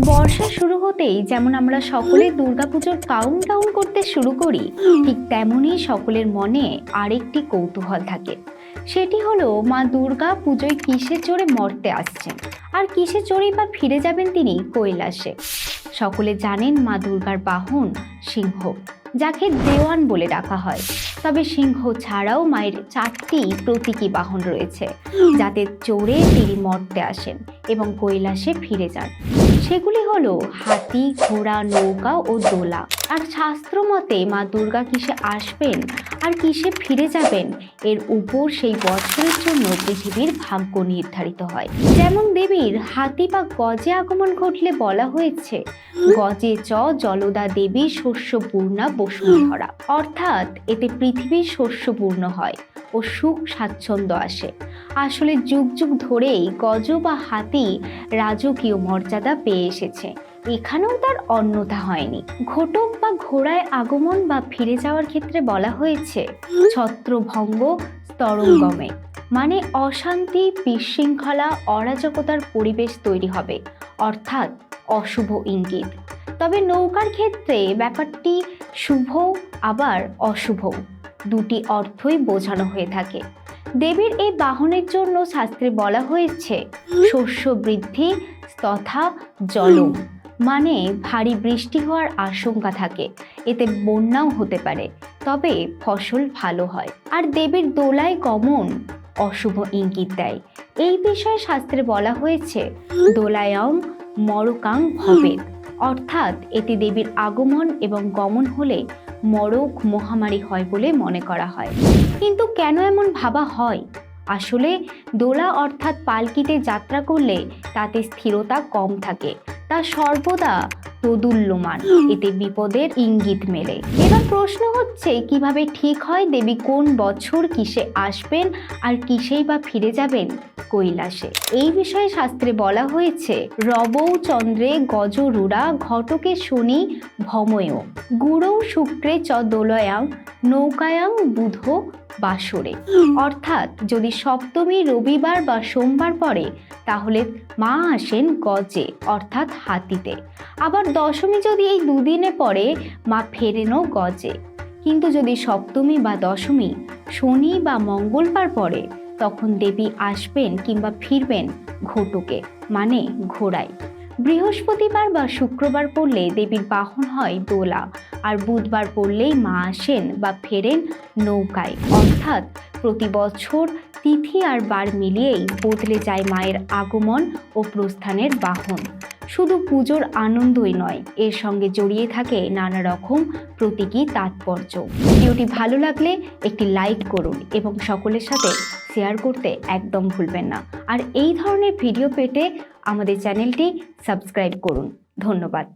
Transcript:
বর্ষা শুরু হতেই যেমন আমরা সকলে দুর্গাপুজোর কাউন্ট ডাউন করতে শুরু করি, ঠিক তেমনই সকলের মনে আরেকটি কৌতূহল থাকে। সেটি হলো, মা দুর্গা পুজোয় কিসে চড়ে মর্তে আসছেন? আর কিসে চড়েই বা ফিরে যাবেন তিনি কৈলাসে? সকলে জানেন মা দুর্গার বাহন সিংহ, যাকে দেওয়ান বলে ডাকা হয়। তবে সিংহ ছাড়াও মায়ের চারটি প্রতীকী বাহন রয়েছে, যাতে চড়ে তিনি মর্তে আসেন এবং কৈলাসে ফিরে যান। সেগুলি হলো হাতি, ঘোড়া, নৌকা ও দোলা। আর শাস্ত্র মতে মা দুর্গা কিসে আসবেন আর কিসে ফিরে যাবেন, এর উপর সেই বছরের জন্য পৃথিবীর ভাগ্য নির্ধারিত হয়। যেমন দেবীর হাতি বা গজে আগমন ঘটলে বলা হয়েছে, গজে চ জলদা দেবী শস্যপূর্ণা বসুন্ধরা। অর্থাৎ এতে পৃথিবীর শস্যপূর্ণ হয়। ও সুখ স্বাচ্ছন্দ্য আসে। আসলে যুগ যুগ ধরেই গজ বা হাতি রাজকীয় মর্যাদা পেয়ে এসেছে। এখানেও তার অন্যথা হয়নি। ঘটক বা ঘোড়ায় আগমন বা ফিরে যাওয়ার ক্ষেত্রে বলা হয়েছে, ছত্রভঙ্গ স্তরঙ্গমে মানে অশান্তি, বিশৃঙ্খলা, অরাজকতার পরিবেশ তৈরি হবে, অর্থাৎ অশুভ ইঙ্গিত। তবে নৌকার ক্ষেত্রে ব্যাপারটি শুভ আবার অশুভ দুটি অর্থই বোঝানো হয়ে থাকে। দেবীর এই বাহনের জন্য শাস্ত্রে বলা হয়েছে, শস্য বৃদ্ধি তথা জলম মানে ভারী বৃষ্টি হওয়ার আশঙ্কা থাকে। এতে বন্যাও হতে পারে, তবে ফসল ভালো হয়। আর দেবীর দোলায় গমন অশুভ ইঙ্গিত দেয়। এই বিষয়ে শাস্ত্রে বলা হয়েছে, দোলায়ম মরকাং ভবেদ। অর্থাৎ এতে দেবীর আগমন এবং গমন হলে মরক মহামারী হয় বলে মনে করা হয়। কিন্তু কেন এমন ভাবা হয়? আসলে দোলা অর্থাৎ পালকিতে যাত্রা করলে তাতে স্থিরতা কম থাকে, তা সর্বদা প্রদুল্যমান, এতে বিপদের ইঙ্গিত মেলে। এবার প্রশ্ন হচ্ছে, কীভাবে ঠিক হয় দেবী কোন বছর কিসে আসবেন আর কিসেই বা ফিরে যাবেন? কৈলাসে। এই বিষয়ে শাস্ত্রে বলা হয়েছে, রবৌ চন্দ্রে গজরুড়া ঘটকে শনি ভময় গুড়ৌ শুক্রে চ দোলয়াং, নৌকায়াং বুধ বাসরে। অর্থাৎ যদি সপ্তমী রবিবার বা সোমবার পড়ে, তাহলে মা আসেন গজে, অর্থাৎ হাতিতে। আবার দশমী যদি এই দুদিনে পড়ে, মা ফেরেনও গজে। কিন্তু যদি সপ্তমী বা দশমী, শনি বা মঙ্গলবার পড়ে তখন দেবী আসবেন কিংবা ফিরবেন ঘটকে মানে ঘোড়ায়। বৃহস্পতিবার বা শুক্রবার পড়লে দেবীর বাহন হয় দোলা, আর বুধবার পড়লেই মা আসেন বা ফেরেন নৌকায়। অর্থাৎ প্রতি বছর তিথি আর বার মিলিয়েই বদলে যায় মায়ের আগমন ও প্রস্থানের বাহন। শুধু পুজোর আনন্দই নয়, এর সঙ্গে জড়িয়ে থাকে নানা রকম প্রতীকী তাৎপর্য। ভিডিওটি ভালো লাগলে একটি লাইক করুন এবং সকলের সাথে শেয়ার করতে একদম ভুলবেন না। আর এই ধরনের ভিডিও পেতে আমাদের চ্যানেলটি সাবস্ক্রাইব করুন। ধন্যবাদ।